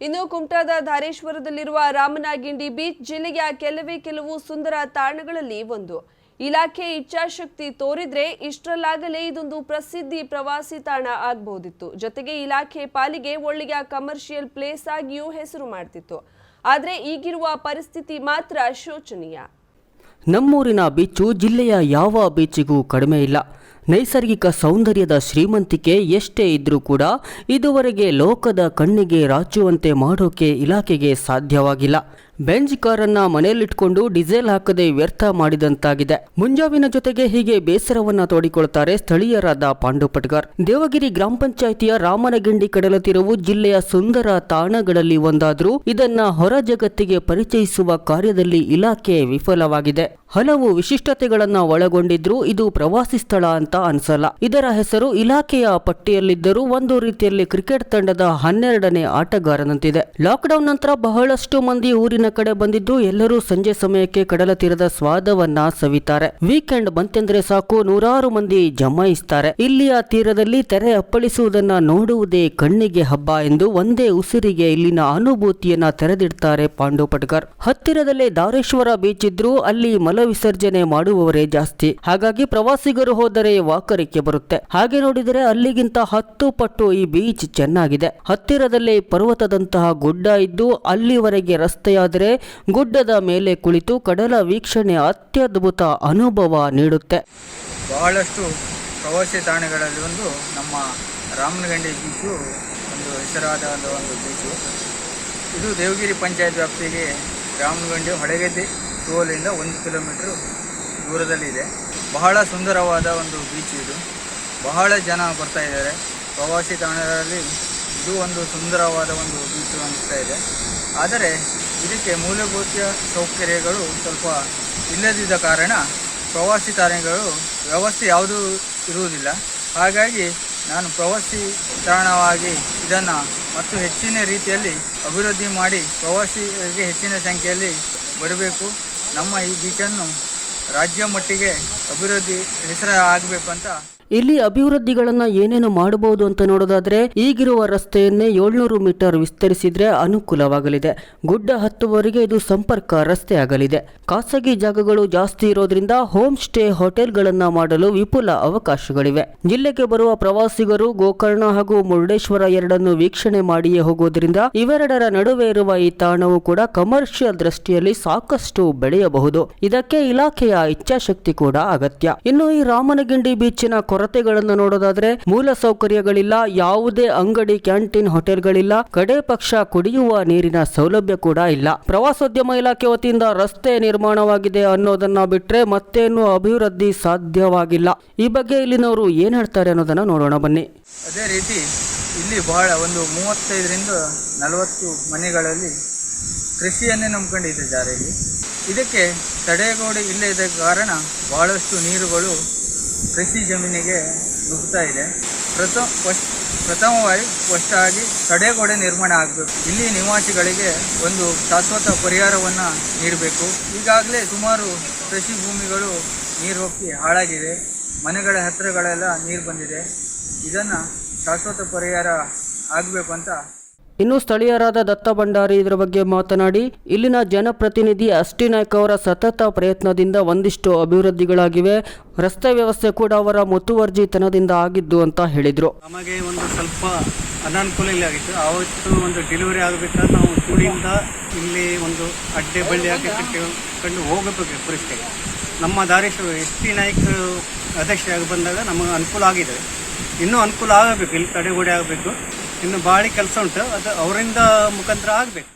ಇನ್ನು ಕುಮಟಾದ ಧಾರೇಶ್ವರದಲ್ಲಿರುವ ರಾಮನಾಗಿಂಡಿ ಬೀಚ್ ಜಿಲ್ಲೆಯ ಕೆಲವೇ ಕೆಲವು ಸುಂದರ ತಾಣಗಳಲ್ಲಿ ಒಂದು. ಇಲಾಖೆ ಇಚ್ಛಾಶಕ್ತಿ ತೋರಿದ್ರೆ ಇಷ್ಟರಲ್ಲಾಗಲೇ ಇದೊಂದು ಪ್ರಸಿದ್ಧಿ ಪ್ರವಾಸಿ ತಾಣ ಆಗಬಹುದಿತ್ತು. ಜೊತೆಗೆ ಇಲಾಖೆ ಪಾಲಿಗೆ ಒಳ್ಳೆಯ ಕಮರ್ಷಿಯಲ್ ಪ್ಲೇಸ್ ಆಗಿಯೂ ಹೆಸರು ಮಾಡ್ತಿತ್ತು. ಆದರೆ ಈಗಿರುವ ಪರಿಸ್ಥಿತಿ ಮಾತ್ರ ಶೋಚನೀಯ. ನಮ್ಮೂರಿನ ಬೀಚು ಜಿಲ್ಲೆಯ ಯಾವ ಬೀಚಿಗೂ ಕಡಿಮೆ ಇಲ್ಲ. ನೈಸರ್ಗಿಕ ಸೌಂದರ್ಯದ ಶ್ರೀಮಂತಿಕೆ ಎಷ್ಟೇ ಇದ್ರೂ ಕೂಡ ಇದುವರೆಗೆ ಲೋಕದ ಕಣ್ಣಿಗೆ ರಾಚುವಂತೆ ಮಾಡೋಕೆ ಇಲಾಖೆಗೆ ಸಾಧ್ಯವಾಗಿಲ್ಲ. ಬೆಂಜ್ ಕಾರನ್ನ ಮನೆಯಲ್ಲಿಟ್ಕೊಂಡು ಡೀಸೆಲ್ ಹಾಕದೆ ವ್ಯರ್ಥ ಮಾಡಿದಂತಾಗಿದೆ. ಮುಂಜಾವಿನ ಜೊತೆಗೆ ಹೀಗೆ ಬೇಸರವನ್ನ ತೋಡಿಕೊಳ್ತಾರೆ ಸ್ಥಳೀಯರಾದ ಪಾಂಡು ಪಟ್ಕರ್ ದೇವಗಿರಿ ಗ್ರಾಮ ಪಂಚಾಯಿತಿಯ ರಾಮನಗಿಂಡಿ ಕಡಲ ತೀರವು ಜಿಲ್ಲೆಯ ಸುಂದರ ತಾಣಗಳಲ್ಲಿ ಒಂದಾದರೂ ಇದನ್ನ ಹೊರ ಜಗತ್ತಿಗೆ ಪರಿಚಯಿಸುವ ಕಾರ್ಯದಲ್ಲಿ ಇಲಾಖೆ ವಿಫಲವಾಗಿದೆ. ಹಲವು ವಿಶಿಷ್ಟತೆಗಳನ್ನ ಒಳಗೊಂಡಿದ್ರೂ ಇದು ಪ್ರವಾಸಿ ಸ್ಥಳ ಅಂತ ಅನ್ಸಲ್ಲ. ಇದರ ಹೆಸರು ಇಲಾಖೆಯ ಪಟ್ಟಿಯಲ್ಲಿದ್ದರೂ ಒಂದು ರೀತಿಯಲ್ಲಿ ಕ್ರಿಕೆಟ್ ತಂಡದ ಹನ್ನೆರಡನೇ ಆಟಗಾರನಂತಿದೆ. ಲಾಕ್ಡೌನ್ ನಂತರ ಬಹಳಷ್ಟು ಮಂದಿ ಊರಿನ ಕಡೆ ಬಂದಿದ್ದು ಎಲ್ಲರೂ ಸಂಜೆ ಸಮಯಕ್ಕೆ ಕಡಲ ತೀರದ ಸ್ವಾದವನ್ನ ಸವಿತಾರೆ. ವೀಕೆಂಡ್ ಬಂತೆಂದ್ರೆ ಸಾಕು ನೂರಾರು ಮಂದಿ ಜಮಾಯಿಸ್ತಾರೆ. ಇಲ್ಲಿಯ ತೀರದಲ್ಲಿ ತೆರೆ ಅಪ್ಪಳಿಸುವುದನ್ನ ನೋಡುವುದೇ ಕಣ್ಣಿಗೆ ಹಬ್ಬ ಎಂದು ಒಂದೇ ಉಸಿರಿಗೆ ಇಲ್ಲಿನ ಅನುಭೂತಿಯನ್ನ ತೆರೆದಿಡ್ತಾರೆ ಪಾಂಡು ಪಟ್ಕರ್. ಹತ್ತಿರದಲ್ಲೇ ದಾರೇಶ್ವರ ಬೀಚ್ ಇದ್ರೂ ಅಲ್ಲಿ ಮಲ ವಿಸರ್ಜನೆ ಮಾಡುವವರೇ ಜಾಸ್ತಿ. ಹಾಗಾಗಿ ಪ್ರವಾಸಿಗರು ಹೋದರೆ ವಾಕರಿಕೆ ಬರುತ್ತೆ. ಹಾಗೆ ನೋಡಿದರೆ ಅಲ್ಲಿಗಿಂತ ಹತ್ತು ಪಟ್ಟು ಈ ಬೀಚ್ ಚೆನ್ನಾಗಿದೆ. ಹತ್ತಿರದಲ್ಲಿ ಪರ್ವತದಂತಹ ಗುಡ್ಡ ಇದ್ದು ಅಲ್ಲಿವರೆಗೆ ರಸ್ತೆಯಾದರೆ ಗುಡ್ಡದ ಮೇಲೆ ಕುಳಿತು ಕಡಲ ವೀಕ್ಷಣೆ ಅತ್ಯದ್ಭುತ ಅನುಭವ ನೀಡುತ್ತೆ. ಬಹಳಷ್ಟು ಪ್ರವಾಸಿ ತಾಣಗಳಲ್ಲಿ ಒಂದು ನಮ್ಮ ರಾಮನಗಂಡಿ ಬೀಚು ಒಂದು ಹೆಸರಾದ ಒಂದು ಬೀಚು. ಇದು ದೇವಗಿರಿ ಪಂಚಾಯತ್ ವ್ಯಾಪ್ತಿಗೆ ರಾಮನಗಂಡಿ ಹೊಳೆಗದ್ದೆ ಟೋಲಿಂದ ಒಂದು ಕಿಲೋಮೀಟ್ರು ದೂರದಲ್ಲಿದೆ. ಬಹಳ ಸುಂದರವಾದ ಒಂದು ಬೀಚ್ ಇದು. ಬಹಳ ಜನ ಬರ್ತಾ ಇದ್ದಾರೆ. ಪ್ರವಾಸಿ ತಾಣಗಳಲ್ಲಿ ಇದು ಒಂದು ಸುಂದರವಾದ ಒಂದು ಬೀಚು ಅನಿಸ್ತಾ ಇದೆ. ಆದರೆ ಇದಕ್ಕೆ ಮೂಲಭೂತ ಸೌಕರ್ಯಗಳು ಸ್ವಲ್ಪ ಇಲ್ಲದಿದ್ದ ಕಾರಣ ಪ್ರವಾಸಿ ತಾಣಗಳು ವ್ಯವಸ್ಥೆ ಯಾವುದೂ ಇರುವುದಿಲ್ಲ. ಹಾಗಾಗಿ ನಾನು ಪ್ರವಾಸಿ ತಾಣವಾಗಿ ಇದನ್ನು ಮತ್ತು ಹೆಚ್ಚಿನ ರೀತಿಯಲ್ಲಿ ಅಭಿವೃದ್ಧಿ ಮಾಡಿ ಪ್ರವಾಸಿಗರಿಗೆ ಹೆಚ್ಚಿನ ಸಂಖ್ಯೆಯಲ್ಲಿ ಬರಬೇಕು. ನಮ್ಮ ಈ ಬೀಚನ್ನು ರಾಜ್ಯ ಮಟ್ಟಿಗೆ ಅಭಿವೃದ್ಧಿ ಹೆಸರು ಆಗಬೇಕು ಅಂತ ಇಲ್ಲಿ ಅಭಿವೃದ್ಧಿಗಳನ್ನ ಏನೇನು ಮಾಡಬಹುದು ಅಂತ ನೋಡೋದಾದ್ರೆ, ಈಗಿರುವ ರಸ್ತೆಯನ್ನೇ ಏಳ್ನೂರು ಮೀಟರ್ ವಿಸ್ತರಿಸಿದ್ರೆ ಅನುಕೂಲವಾಗಲಿದೆ. ಗುಡ್ಡ ಹತ್ತುವರೆಗೆ ಇದು ಸಂಪರ್ಕ ರಸ್ತೆ ಆಗಲಿದೆ. ಖಾಸಗಿ ಜಾಗಗಳು ಜಾಸ್ತಿ ಇರೋದ್ರಿಂದ ಹೋಮ್ ಸ್ಟೇ ಹೋಟೆಲ್ಗಳನ್ನ ಮಾಡಲು ವಿಪುಲ ಅವಕಾಶಗಳಿವೆ. ಜಿಲ್ಲೆಗೆ ಬರುವ ಪ್ರವಾಸಿಗರು ಗೋಕರ್ಣ ಹಾಗೂ ಮುರುಡೇಶ್ವರ ಎರಡನ್ನು ವೀಕ್ಷಣೆ ಮಾಡಿಯೇ ಹೋಗೋದ್ರಿಂದ ಇವೆರಡರ ನಡುವೆ ಇರುವ ಈ ತಾಣವು ಕೂಡ ಕಮರ್ಷಿಯಲ್ ದೃಷ್ಟಿಯಲ್ಲಿ ಸಾಕಷ್ಟು ಬೆಳೆಯಬಹುದು. ಇದಕ್ಕೆ ಇಲಾಖೆಯ ಇಚ್ಛಾಶಕ್ತಿ ಕೂಡ ಅಗತ್ಯ. ಇನ್ನು ಈ ರಾಮನಗಿಂಡಿ ಬೀಚಿನ ಕೊರತೆಗಳನ್ನು ನೋಡೋದಾದ್ರೆ ಮೂಲ ಸೌಕರ್ಯಗಳಿಲ್ಲ, ಯಾವುದೇ ಅಂಗಡಿ, ಕ್ಯಾಂಟೀನ್, ಹೋಟೆಲ್ಗಳಿಲ್ಲ, ಕಡೆ ಪಕ್ಷ ಕುಡಿಯುವ ನೀರಿನ ಸೌಲಭ್ಯ ಕೂಡ ಇಲ್ಲ. ಪ್ರವಾಸೋದ್ಯಮ ಇಲಾಖೆ ವತಿಯಿಂದ ರಸ್ತೆ ನಿರ್ಮಾಣವಾಗಿದೆ ಅನ್ನೋದನ್ನ ಬಿಟ್ರೆ ಮತ್ತೇನು ಅಭಿವೃದ್ಧಿ ಸಾಧ್ಯವಾಗಿಲ್ಲ. ಈ ಬಗ್ಗೆ ಇಲ್ಲಿನವರು ಏನ್ ಹೇಳ್ತಾರೆ ಅನ್ನೋದನ್ನ ನೋಡೋಣ ಬನ್ನಿ. ಅದೇ ರೀತಿ ಇಲ್ಲಿ ಬಹಳ ಒಂದು ಮೂವತ್ತೈದರಿಂದ ನಲವತ್ತು ಮನೆಗಳಲ್ಲಿ ಕೃಷಿಯನ್ನೇ ನಂಬ್ಕೊಂಡಿದ್ದಾರೆ ಇಲ್ಲಿ. ಇದಕ್ಕೆ ತಡೆಗೋಡೆ ಇಲ್ಲದ ಕಾರಣ ಬಹಳಷ್ಟು ನೀರುಗಳು ಕೃಷಿ ಜಮೀನಿಗೆ ನುಗ್ತಾ ಇದೆ. ಪ್ರಥಮ ಫಸ್ಟ್ ಪ್ರಥಮವಾಗಿ ಫಸ್ಟಾಗಿ ತಡೆಗೋಡೆ ನಿರ್ಮಾಣ ಆಗಬೇಕು. ಇಲ್ಲಿ ನಿವಾಸಿಗಳಿಗೆ ಒಂದು ಶಾಶ್ವತ ಪರಿಹಾರವನ್ನು ನೀಡಬೇಕು. ಈಗಾಗಲೇ ಸುಮಾರು ಕೃಷಿ ಭೂಮಿಗಳು ನೀರು ಹೋಗಿ ಹಾಳಾಗಿದೆ. ಮನೆಗಳ ಹತ್ತಿರಗಳೆಲ್ಲ ನೀರು ಬಂದಿದೆ. ಇದನ್ನು ಶಾಶ್ವತ ಪರಿಹಾರ ಆಗಬೇಕು ಅಂತ ಇನ್ನು ಸ್ಥಳೀಯರಾದ ದತ್ತ ಭಂಡಾರಿ ಇದರ ಬಗ್ಗೆ ಮಾತನಾಡಿ, ಇಲ್ಲಿನ ಜನಪ್ರತಿನಿಧಿ ಅಷ್ಟಿ ನಾಯ್ಕ ಅವರ ಸತತ ಪ್ರಯತ್ನದಿಂದ ಒಂದಿಷ್ಟು ಅಭಿವೃದ್ಧಿಗಳಾಗಿವೆ. ರಸ್ತೆ ವ್ಯವಸ್ಥೆ ಕೂಡ ಅವರ ಮುತುವರ್ಜಿತನದಿಂದ ಆಗಿದ್ದು ಅಂತ ಹೇಳಿದರು. ನಮಗೆ ಒಂದು ಸ್ವಲ್ಪ ಅನಾನುಕೂಲ ಇಲ್ಲ ಆಗಿತ್ತು. ಆವತ್ತು ಒಂದು ಡೆಲಿವರಿ ಆಗಬೇಕಾದ್ರೆ ನಾವು ಕೂಡಿಯಿಂದ ಇಲ್ಲಿ ಒಂದು ಅಡ್ಡೆ ಬಳ್ಳಿ ಹಾಕಿ ಕಟ್ಟಿಕೊಂಡು ಹೋಗಬೇಕು ಪರಿಸ್ಥಿತಿ ನಮ್ಮ ದಾರಿ ಎಸ್ ಟಿ ನಾಯ್ಕ ಅಧ್ಯಕ್ಷರಾಗಿ ಬಂದಾಗ ನಮಗೆ ಅನುಕೂಲ ಆಗಿದೆ. ಇನ್ನೂ ಅನುಕೂಲ ಆಗಬೇಕು. ಇಲ್ಲಿ ತಡೆಗೋಡೆ ಆಗಬೇಕು. ಇನ್ನು ಭಾಳ ಕೆಲಸ ಉಂಟು. ಅದು ಅವರಿಂದ ಮುಖಾಂತರ ಆಗಬೇಕು.